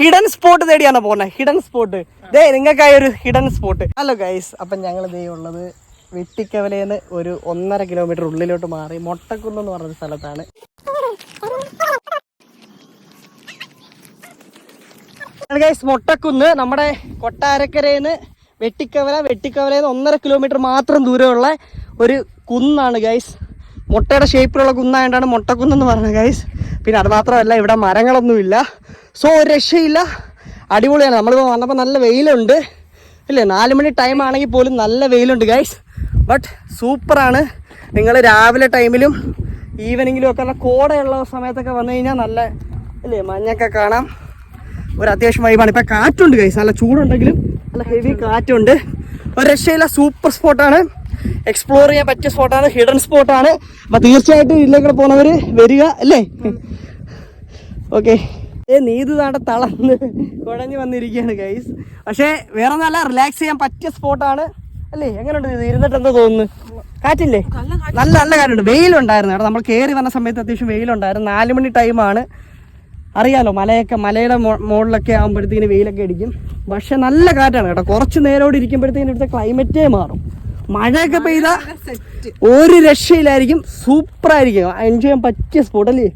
Hidden spot തേടിയാണ് പോകുന്നത് hidden spot ദേ നിങ്ങൾക്കായ ഒരു ഹിഡൻ സ്പോട്ട് ഹലോ ഗൈസ് അപ്പം ഞങ്ങൾ ദേ ഉള്ളത് വെട്ടിക്കവലേന്ന് ഒരു ഒന്നര കിലോമീറ്റർ ഉള്ളിലോട്ട് മാറി മൊട്ടക്കുന്ന് എന്ന് പറഞ്ഞ സ്ഥലത്താണ്. ഗൈസ് മൊട്ടക്കുന്ന് നമ്മുടെ കൊട്ടാരക്കരയിൽ നിന്ന് വെട്ടിക്കവല വെട്ടിക്കവലയിൽ ഒന്നര കിലോമീറ്റർ മാത്രം ദൂരമുള്ള ഒരു കുന്നാണ് ഗൈസ് മുട്ടയുടെ ഷേപ്പിലുള്ള കുന്നായതുകൊണ്ടാണ് മുട്ടക്കുന്നെന്ന് പറഞ്ഞത് ഗൈസ് പിന്നെ അത് മാത്രമല്ല ഇവിടെ മരങ്ങളൊന്നുമില്ല. സോ ഒരു രക്ഷയില്ല. അടിപൊളിയാണ്. നമ്മളിപ്പോൾ വന്നപ്പോൾ നല്ല വെയിലുണ്ട്. ഇല്ലേ? നാല് മണി ടൈം ആണെങ്കിൽ പോലും നല്ല വെയിലുണ്ട് ഗൈസ് ബട്ട് സൂപ്പറാണ്. നിങ്ങൾ രാവിലെ ടൈമിലും ഈവനിങ്ങിലും ഒക്കെ നല്ല കോടയുള്ള സമയത്തൊക്കെ വന്നു കഴിഞ്ഞാൽ നല്ല ഇല്ലേ? മഞ്ഞൊക്കെ കാണാം. ഒരു അത്യാവശ്യം വൈബാണ് ഇപ്പം കാറ്റുണ്ട് കൈസ് നല്ല ചൂടുണ്ടെങ്കിലും നല്ല ഹെവി കാറ്റുണ്ട്. ഒരു രക്ഷയില്ല സൂപ്പർ സ്പോട്ടാണ് എക്സ്പ്ലോർ ചെയ്യാൻ പറ്റിയ സ്പോട്ടാണ് ഹിഡൻ സ്പോട്ടാണ് അപ്പം തീർച്ചയായിട്ടും ഇതിലേക്കൂടെ പോകുന്നവർ വരിക അല്ലേ ഓക്കെ ഏ നീതു താണ്ട തളർന്ന് കുഴഞ്ഞു വന്നിരിക്കുകയാണ് ഗൈസ് പക്ഷേ വേറെ നല്ല റിലാക്സ് ചെയ്യാൻ പറ്റിയ സ്പോട്ടാണ് അല്ലേ? എങ്ങനെയുണ്ട് ഇത്? ഇരുന്നിട്ട് എന്താ തോന്നുന്നു? കാറ്റില്ലേ? നല്ല നല്ല കാറ്റുണ്ട്. വെയിലുണ്ടായിരുന്നു അവിടെ നമ്മൾ കയറി വന്ന സമയത്ത് അത്യാവശ്യം വെയിലുണ്ടായിരുന്നു. നാല് മണി ടൈമാണ് അറിയാലോ മലയൊക്കെ മലയുടെ മുകളിലൊക്കെ ആകുമ്പോഴത്തേക്കിന് വെയിലൊക്കെ അടിക്കും. പക്ഷെ നല്ല കാറ്റാണ് കേട്ടോ. കുറച്ച് നേരോട് ഇരിക്കുമ്പോഴത്തേക്കിന് ഇവിടുത്തെ ക്ലൈമറ്റേ മാറും. മഴയൊക്കെ പെയ്ത ഒരു രക്ഷയിലായിരിക്കും സൂപ്പർ ആയിരിക്കും. എൻജോയ് ചെയ്യാൻ പറ്റിയ സ്പോട്ട് അല്ലേ?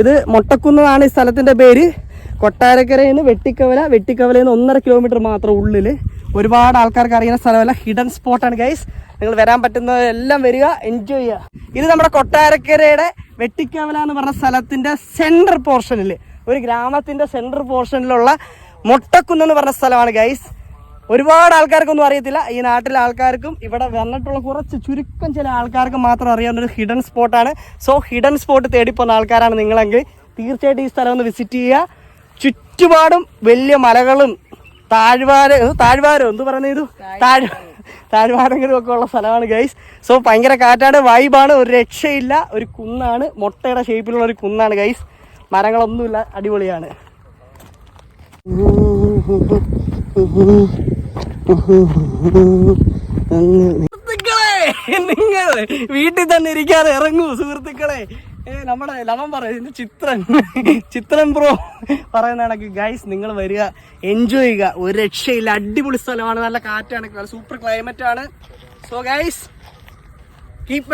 ഇത് മൊട്ടക്കുന്നതാണ് ഈ സ്ഥലത്തിന്റെ പേര്. കൊട്ടാരക്കരയിൽ നിന്ന് വെട്ടിക്കവല വെട്ടിക്കവലയിൽ നിന്ന് ഒന്നര കിലോമീറ്റർ മാത്രം ഉള്ളിൽ ഒരുപാട് ആൾക്കാർക്ക് അറിയുന്ന സ്ഥലമല്ല ഹിഡൻ സ്പോട്ടാണ് ഗൈസ് നിങ്ങൾ വരാൻ പറ്റുന്നതെല്ലാം വരിക എൻജോയ് ചെയ്യുക. ഇത് നമ്മുടെ കൊട്ടാരക്കരയുടെ വെട്ടിക്കവല എന്ന് പറഞ്ഞ സ്ഥലത്തിന്റെ സെന്റർ പോർഷനിൽ ഒരു ഗ്രാമത്തിന്റെ സെന്റർ പോർഷനിലുള്ള മൊട്ടക്കുന്ന് എന്ന് പറഞ്ഞ സ്ഥലമാണ് ഗൈസ് ഒരുപാട് ആൾക്കാർക്കൊന്നും അറിയത്തില്ല. ഈ നാട്ടിലെ ആൾക്കാർക്കും ഇവിടെ വന്നിട്ടുള്ള കുറച്ച് ചുരുക്കം ചില ആൾക്കാർക്ക് മാത്രം അറിയാവുന്ന ഒരു ഹിഡൻ സ്പോട്ടാണ് സോ ഹിഡൻ സ്പോട്ട് തേടി പോകുന്ന ആൾക്കാരാണ് നിങ്ങളെങ്കിൽ തീർച്ചയായിട്ടും ഈ സ്ഥലം ഒന്ന് വിസിറ്റ് ചെയ്യുക. ചുറ്റുപാടും വലിയ മലകളും താഴ്വാര താഴ്വാരോ? എന്ത് പറയുന്നത് ഇത്? താഴ് താഴ്വാരങ്ങളും ഒക്കെ ഉള്ള സ്ഥലമാണ് ഗൈസ് സോ ഭയങ്കര കാറ്റാണ് വൈബാണ് ഒരു രക്ഷയില്ല. ഒരു കുന്നാണ് മുട്ടയുടെ ഷേപ്പിലുള്ള ഒരു കുന്നാണ് ഗൈസ് മരങ്ങളൊന്നുമില്ല അടിപൊളിയാണ്. സുഹൃത്തുക്കളെ നിങ്ങൾ വീട്ടിൽ തന്നെ ഇരിക്കാതെ ഇറങ്ങൂ സുഹൃത്തുക്കളെ. നമ്മുടെ ലവൻ പറയുന്നത് ചിത്രൻ ചിത്രൻ ബ്രോ പറയുന്ന ഗൈസ് നിങ്ങൾ വരിക എൻജോയ് ചെയ്യുക. ഒരു രക്ഷയില്ല അടിപൊളി സ്ഥലമാണ് നല്ല കാറ്റാണ് സൂപ്പർ ക്ലൈമറ്റ് ആണ്. So guys keep